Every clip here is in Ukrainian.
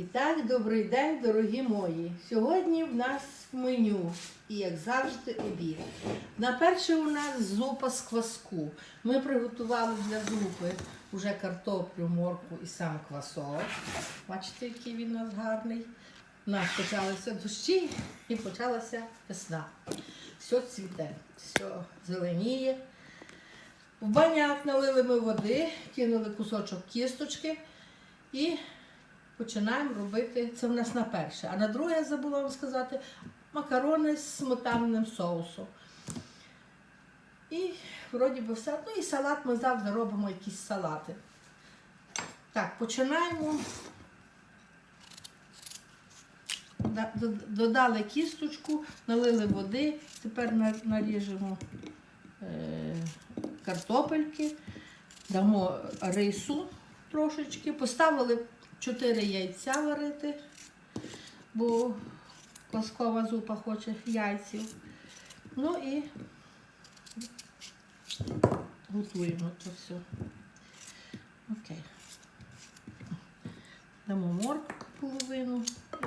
І так, добрий день, дорогі мої. Сьогодні в нас меню, і як завжди, обід. На перше у нас зупа з кваску. Ми приготували для зупи вже картоплю, морку і сам квасок. Бачите, який він у нас гарний. У нас почалися дощі і почалася весна. Все цвіте, все зеленіє. В баняк налили ми води, кинули кусочок кісточки і починаємо робити. Це в нас на перше. А на друге я забула вам сказати макарони з сметанним соусом. І вроді би все. Ну і салат ми завжди робимо якісь салати. Так, починаємо. Додали кісточку, налили води, тепер наріжемо е, картопельки, дамо рису трошечки, поставили 4 яйця варити, бо кваскова зупа хоче яйців. Ну і готуємо це все. Окей. Дамо морку половину.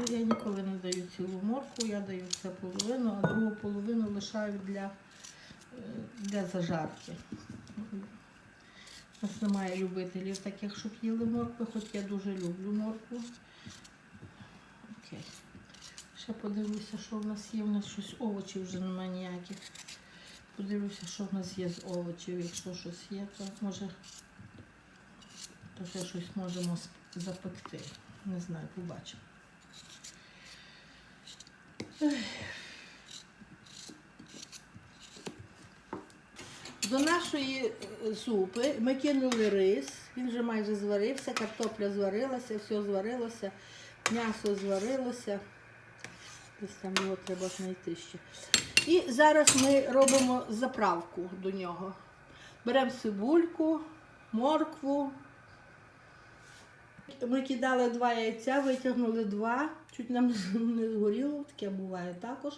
Я ніколи не даю цілу морку, я даю це половину, а другу половину лишаю для, е, для зажарки. У немає любителів таких, щоб їли моркви, хоч я дуже люблю моркву. Окей. Ще подивлюся, що в нас є. У нас щось овочів вже немає ніяких. Подивлюся, що в нас є з овочів. Якщо щось є, то може то ще щось можемо запекти. Не знаю, побачимо. До нашої е, супи ми кинули рис, він вже майже зварився, картопля зварилася, все зварилося, м'ясо зварилося. Десь там його треба знайти ще. І зараз ми робимо заправку до нього. Беремо цибульку, моркву. Ми кидали два яйця, витягнули два, чуть нам не згоріло, таке буває також.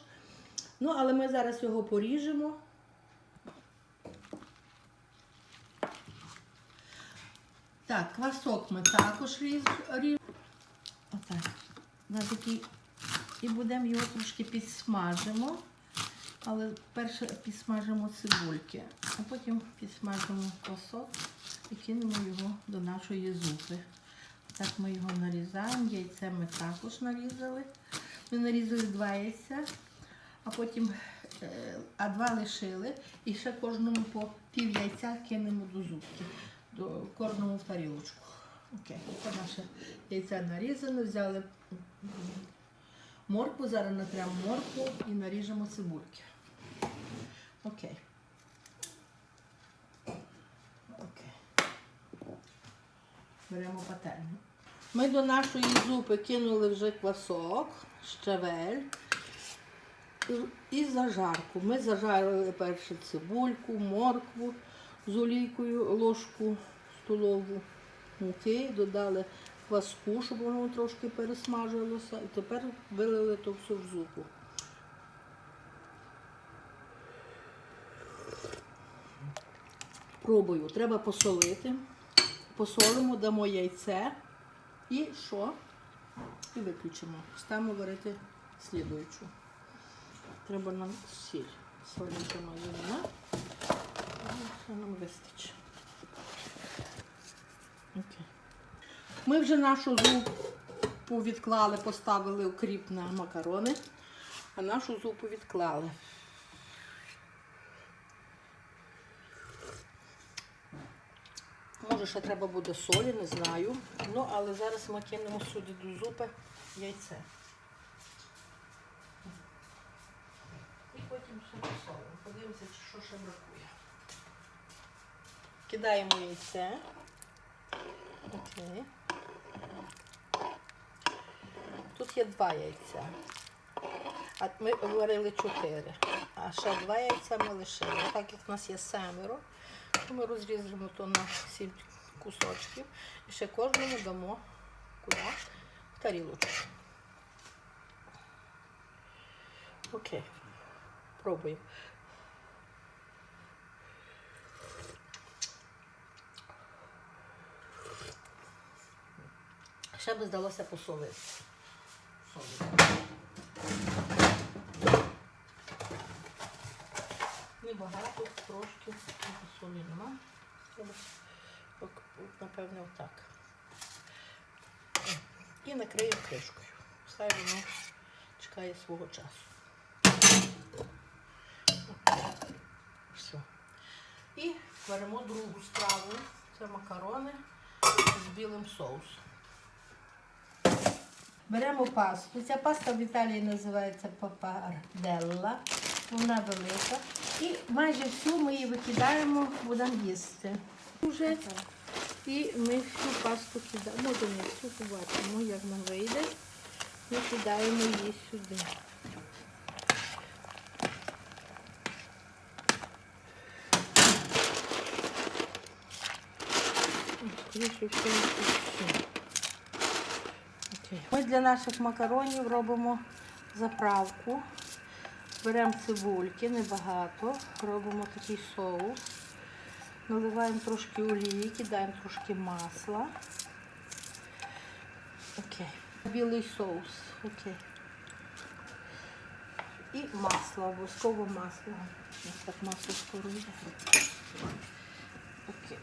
Ну, але ми зараз його поріжемо. Так, квасок ми також ріж, ріж. Отак. На. І будемо його трошки підсмажимо. Але перше підсмажимо цибульки, а потім підсмажимо квасок і кинемо його до нашої зупи. Так ми його нарізаємо. Яйце ми також нарізали. Ми нарізали два яйця, а потім е, а два лишили. І ще кожному по пів яйця кинемо до зубки, до в тарілочку. Окей, це наше яйце нарізане, взяли м, моркву, зараз натремо моркву і наріжемо цибульки. Окей. Окей. Беремо пательню. Ми до нашої зупи кинули вже квасок, щавель і зажарку. Ми зажарили перше цибульку, моркву з олійкою, ложку столову муки, додали кваску, щоб воно трошки пересмажилося. І тепер вилили то все в зупу. Пробую, треба посолити. Посолимо, дамо яйце і що? І виключимо. Ставимо варити слідуючу. Треба нам сіль. Соленька малина. Ми вже нашу зупу відклали, поставили укріп на макарони, а нашу зупу відклали. Може, ще треба буде солі, не знаю. Ну, але зараз ми кинемо сюди до зупи яйце. І потім ще посолимо. Подивимося, що ще бракує. Кидаємо яйце. Окей. Тут є два яйця. А ми варили чотири. А ще два яйця ми лишили. Так як в нас є семеро, то ми розрізаємо то на сім кусочків. І ще кожному дамо куди? Тарілочку. Окей. Пробуємо. Ще би здалося посолити. Солі. Небагато, трошки посолимо. Напевне, отак. І накрию кришкою. Хай воно чекає свого часу. Все. І беремо другу страву. Це макарони з білим соусом. Беремо пасту. Ця паста в Італії називається папарделла. Вона велика. І майже всю ми її викидаємо, будемо їсти. Уже. І ми всю пасту кидаємо. Може не всю побачимо, як нам вийде. Ми кидаємо її сюди. Скоріше всього, все. Окей. Ми для наших макаронів робимо заправку. Беремо цибульки, небагато, робимо такий соус. Наливаємо трошки олії, кидаємо трошки масла. Окей. Білий соус. Окей. І масло, обов'язково масло. Ось так масло скоро йде. Окей.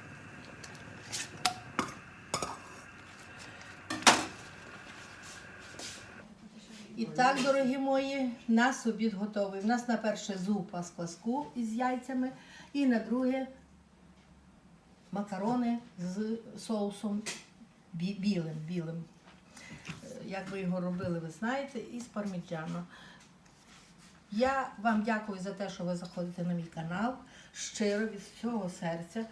І так, дорогі мої, нас обід готовий. У нас на перше зупа з кваску із яйцями, і на друге макарони з соусом бі- білим. білим. Е, Як ви його робили, ви знаєте, і з парміджано. Я вам дякую за те, що ви заходите на мій канал. Щиро від всього серця.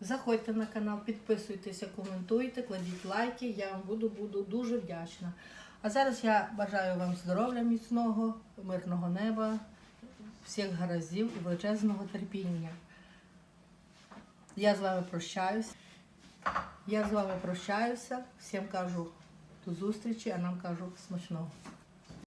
Заходьте на канал, підписуйтеся, коментуйте, кладіть лайки. Я вам буду, буду дуже вдячна. А зараз я бажаю вам здоров'я міцного, мирного неба, всіх гараздів і величезного терпіння. Я з вами прощаюся. Я з вами прощаюся. Всім кажу до зустрічі, а нам кажу смачного.